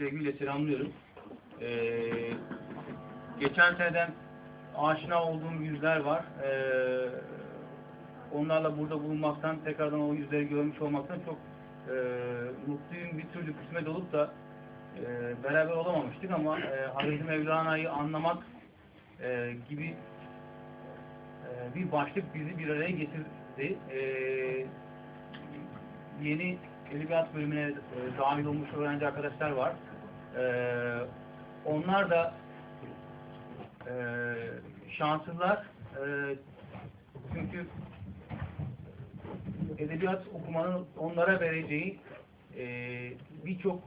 sevgiyle selamlıyorum. Ee, geçen seneden aşina olduğum yüzler var. Ee, onlarla burada bulunmaktan, tekrardan o yüzleri görmüş olmaktan çok e, mutluyum. Bir türlü kısmet olup da e, beraber olamamıştık ama e, Hazreti Mevlana'yı anlamak e, gibi e, bir başlık bizi bir araya getirdi. E, yeni edebiyat bölümüne e, dahil olmuş öğrenci arkadaşlar var. E, onlar da e, şanslılar. E, çünkü edebiyat okumanın onlara vereceği e, birçok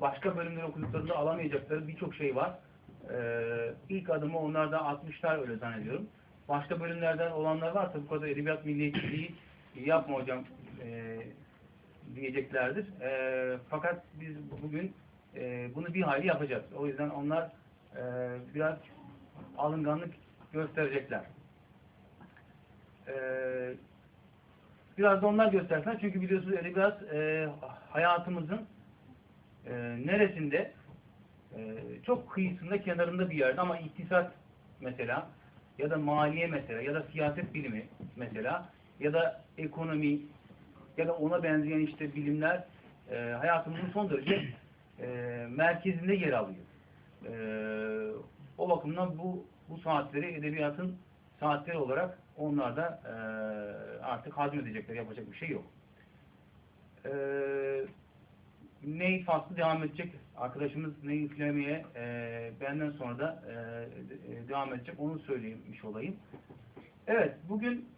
başka bölümler okuduklarında alamayacakları birçok şey var. Ee, ilk adımı onlar da atmışlar öyle zannediyorum. Başka bölümlerden olanlar varsa bu kadar edebiyat milliyetçiliği yapma hocam e, diyeceklerdir. E, fakat biz bugün e, bunu bir hayli yapacağız. O yüzden onlar e, biraz alınganlık gösterecekler. E, biraz da onlar göstersinler. Çünkü biliyorsunuz edebiyat e, hayatımızın e, neresinde e, çok kıyısında kenarında bir yerde ama iktisat mesela ya da maliye mesela ya da siyaset bilimi mesela ya da ekonomi ya da ona benzeyen işte bilimler e, hayatımızın son derece e, merkezinde yer alıyor. E, o bakımdan bu bu saatleri edebiyatın saatleri olarak onlar da e, artık hazmedecekler. Yapacak bir şey yok. Eee ney faslı devam edecek. Arkadaşımız neyi üflemeye e, benden sonra da e, e, devam edecek. Onu söylemiş olayım. Evet, bugün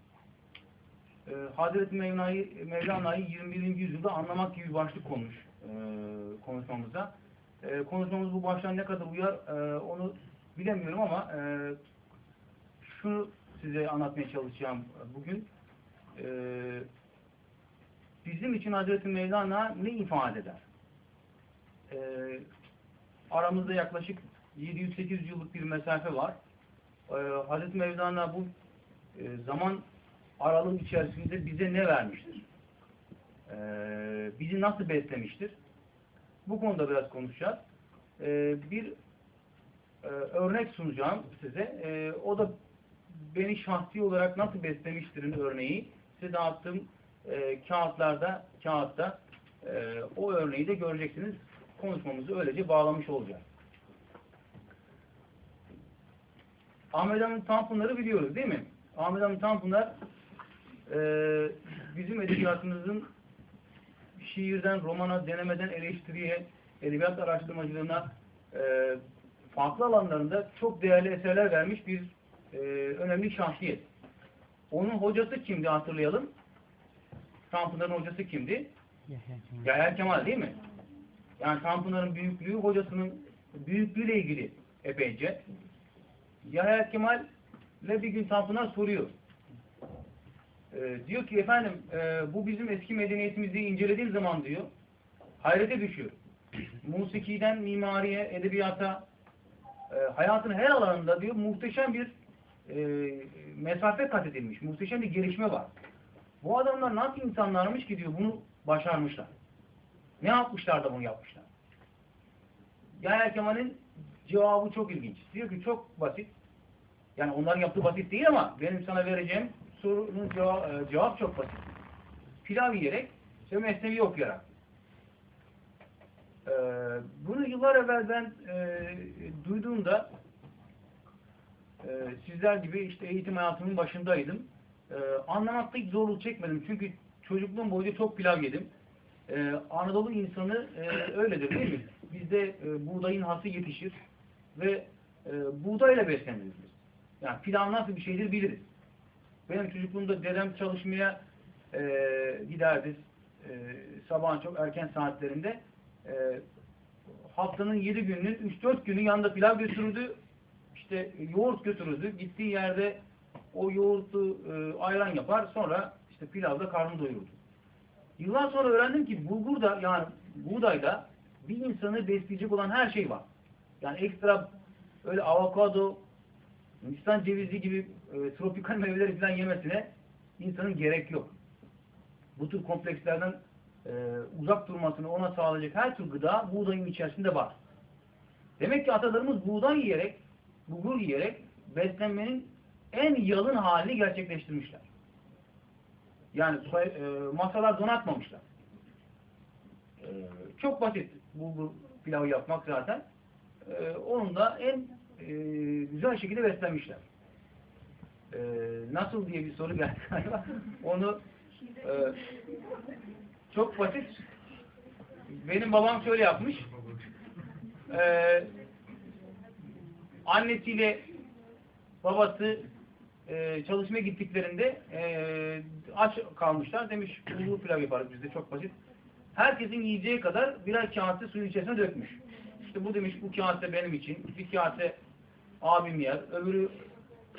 e, Hazreti Mevlana'yı Mevlana'yı 21. yüzyılda anlamak gibi başlık konmuş e, konuşmamıza. E, konuşmamız bu başlığa ne kadar uyar e, onu bilemiyorum ama e, şunu size anlatmaya çalışacağım bugün. E, bizim için Hazreti Mevlana ne ifade eder? Ee, aramızda yaklaşık 700-800 yıllık bir mesafe var. Ee, Hazreti Mevlana bu e, zaman aralığı içerisinde bize ne vermiştir? Ee, bizi nasıl beslemiştir? Bu konuda biraz konuşacağız. Ee, bir e, örnek sunacağım size. Ee, o da beni şahsi olarak nasıl beslemiştirin örneği. Size dağıttığım e, kağıtlarda, kağıtta e, o örneği de göreceksiniz. Konuşmamızı öylece bağlamış olacağız. Ahmet Hamit Tanpınar'ı biliyoruz değil mi? Ahmet Hamit Tanpınar e, bizim edebiyatımızın şiirden, romana, denemeden eleştiriye, edebiyat araştırmacılığına e, farklı alanlarında çok değerli eserler vermiş bir e, önemli şahsiyet. Onun hocası kimdi hatırlayalım. Tanpınar'ın hocası kimdi? Yahya Kemal değil mi? Yani Tanpınar'ın büyüklüğü hocasının büyüklüğüyle ilgili epeyce. Yahya Kemal ile bir gün Tanpınar soruyor. Ee, diyor ki efendim e, bu bizim eski medeniyetimizi incelediğim zaman diyor hayrete düşüyor. Musikiden mimariye, edebiyata e, hayatın her alanında diyor muhteşem bir e, mesafe kat edilmiş. Muhteşem bir gelişme var. Bu adamlar nasıl insanlarmış ki diyor bunu başarmışlar. Ne yapmışlar da bunu yapmışlar? Yahya Kemal'in cevabı çok ilginç. Diyor ki çok basit. Yani onların yaptığı basit değil ama benim sana vereceğim sorunun cevap, cevap çok basit. Pilav yiyerek ve mesnevi okuyarak. Ee, bunu yıllar evvel ben e, duyduğumda e, sizler gibi işte eğitim hayatımın başındaydım. Ee, anlamakta hiç zorluk çekmedim. Çünkü çocukluğum boyunca çok pilav yedim. Ee, Anadolu insanı e, öyledir değil mi? Bizde e, buğdayın hası yetişir ve e, buğdayla besleniriz biz. Yani pilav nasıl bir şeydir biliriz. Benim çocukluğumda dedem çalışmaya e, giderdi e, sabahın çok erken saatlerinde. E, haftanın yedi gününün 3-4 günü yanında pilav götürürdü. İşte yoğurt götürürdü. Gittiği yerde o yoğurtlu e, ayran yapar. Sonra işte pilavda karnını doyururdu. Yıllar sonra öğrendim ki bulgurda yani buğdayda bir insanı besleyecek olan her şey var. Yani ekstra öyle avokado, Hindistan cevizi gibi e, tropikal meyveleri falan yemesine insanın gerek yok. Bu tür komplekslerden e, uzak durmasını ona sağlayacak her tür gıda buğdayın içerisinde var. Demek ki atalarımız buğday yiyerek, bulgur yiyerek beslenmenin en yalın halini gerçekleştirmişler. Yani e, masalar donatmamışlar. E, çok basit bulgur pilavı yapmak zaten. E, onun da en e, güzel şekilde beslenmişler. E, nasıl diye bir soru geldi galiba. Onu e, çok basit. Benim babam şöyle yapmış. E, annesiyle babası e, çalışmaya gittiklerinde e, aç kalmışlar. Demiş bulgur pilav yaparız bizde çok basit. Herkesin yiyeceği kadar birer kağıtı suyun içerisine dökmüş. İşte bu demiş bu kağıt benim için. Bir kağıtı abim yer. Öbürü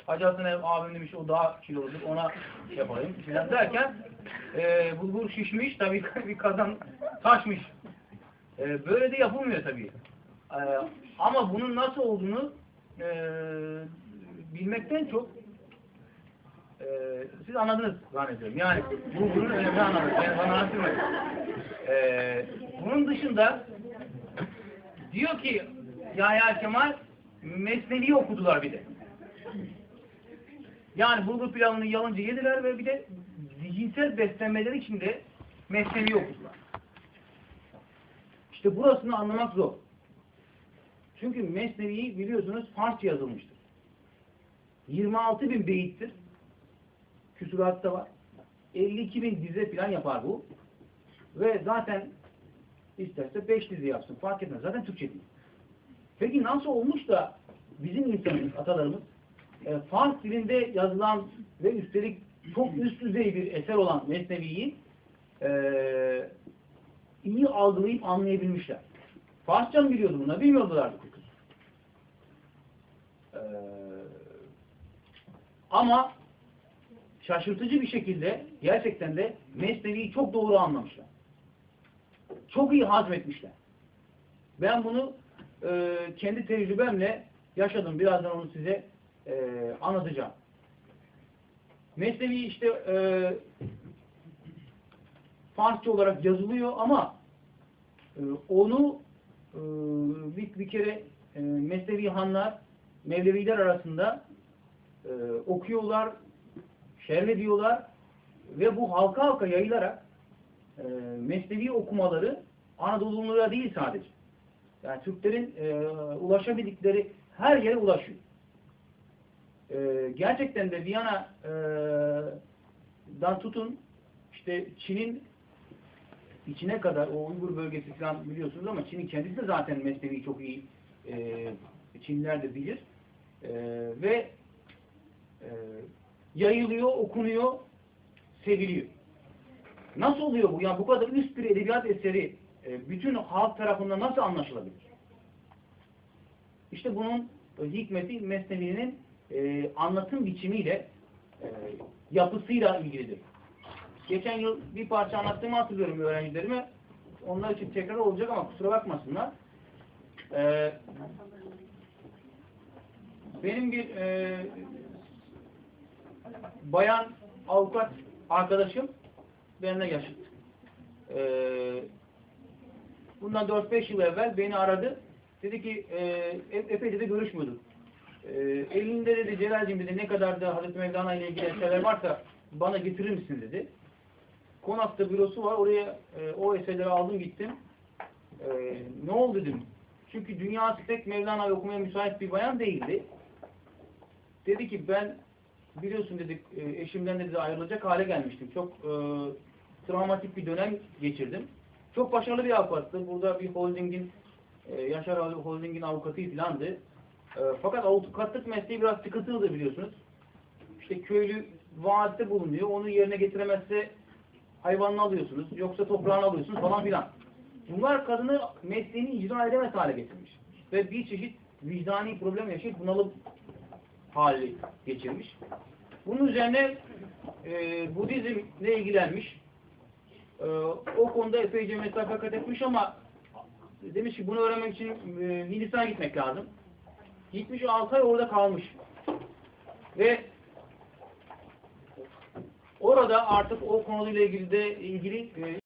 acasına abim demiş o daha kiloludur ona yapayım filan derken e, bulgur şişmiş tabii bir kazan taşmış. E, böyle de yapılmıyor tabii. E, ama bunun nasıl olduğunu e, bilmekten çok e, siz anladınız zannediyorum. Yani bulgurun önemini anladınız. Ben bana anlatmayın. E, bunun dışında diyor ki Yahya Kemal Mesnevi okudular bir de. Yani bulgur pilavını yalınca yediler ve bir de zihinsel beslenmeleri için de Mesnevi okudular. İşte burasını anlamak zor. Çünkü Mesnevi biliyorsunuz Farsça yazılmıştır. 26 bin beyittir. Küsuratta var. 52 bin dize falan yapar bu. Ve zaten isterse 5 dizi yapsın. Fark etmez. Zaten Türkçe değil. Peki nasıl olmuş da bizim insanımız, atalarımız e, Fars dilinde yazılan ve üstelik çok üst düzey bir eser olan Mesnevi'yi e, iyi algılayıp anlayabilmişler. Farsça mı biliyordu bunlar? Bilmiyorlardı kız. E, ama şaşırtıcı bir şekilde gerçekten de Mesnevi'yi çok doğru anlamışlar. Çok iyi hazmetmişler. Ben bunu e, kendi tecrübemle yaşadım. Birazdan onu size e, anlatacağım. Mesnevi işte e, Farsça olarak yazılıyor ama e, onu e, bir, bir kere e, Mesnevi Hanlar Mevleviler arasında e, okuyorlar, şerh ve bu halka halka yayılarak e, Mesnevi okumaları Anadolu'lulara değil sadece. Yani Türklerin e, ulaşabildikleri her yere ulaşıyor. E, gerçekten de Viyana e, tutun işte Çin'in içine kadar o Uygur bölgesi falan biliyorsunuz ama Çin'in kendisi de zaten Mesnevi'yi çok iyi e, Çinliler de bilir. E, ve e, yayılıyor, okunuyor, seviliyor. Nasıl oluyor bu? Yani bu kadar üst bir edebiyat eseri e, bütün halk tarafından nasıl anlaşılabilir? İşte bunun hikmeti Mesnevi'nin e, anlatım biçimiyle e, yapısıyla ilgilidir. Geçen yıl bir parça anlattığımı hatırlıyorum öğrencilerime. Onlar için tekrar olacak ama kusura bakmasınlar. Ee, benim bir e, bayan avukat arkadaşım benimle yaşıt. Ee, bundan 4-5 yıl evvel beni aradı. Dedi ki e, epeyce de görüşmüyorduk. E, elinde dedi Celal'cim dedi ne kadar da Hazreti Mevlana ile ilgili eserler varsa bana getirir misin dedi. Konakta bürosu var. Oraya e, o eserleri aldım gittim. E, ne oldu dedim. Çünkü dünyası pek Mevlana'yı okumaya müsait bir bayan değildi. Dedi ki ben biliyorsun dedik e, eşimden dedi ayrılacak hale gelmiştim. Çok e, travmatik bir dönem geçirdim. Çok başarılı bir avukattı. Burada bir holdingin e, Yaşar Holding'in avukatı falandı. E, fakat avukatlık mesleği biraz sıkıntılıdır biliyorsunuz. İşte köylü vaatte bulunuyor. Onu yerine getiremezse hayvanını alıyorsunuz. Yoksa toprağını alıyorsunuz falan filan. Bunlar kadını mesleğini icra edemez hale getirmiş. Ve bir çeşit vicdani problem yaşayıp bunalım hali geçirmiş. Bunun üzerine e, Budizmle ilgilenmiş. E, o konuda epeyce mesafe kat etmiş ama demiş ki bunu öğrenmek için e, Hindistan'a gitmek lazım. Gitmiş 6 ay orada kalmış. Ve orada artık o konuyla ilgili de ilgili e,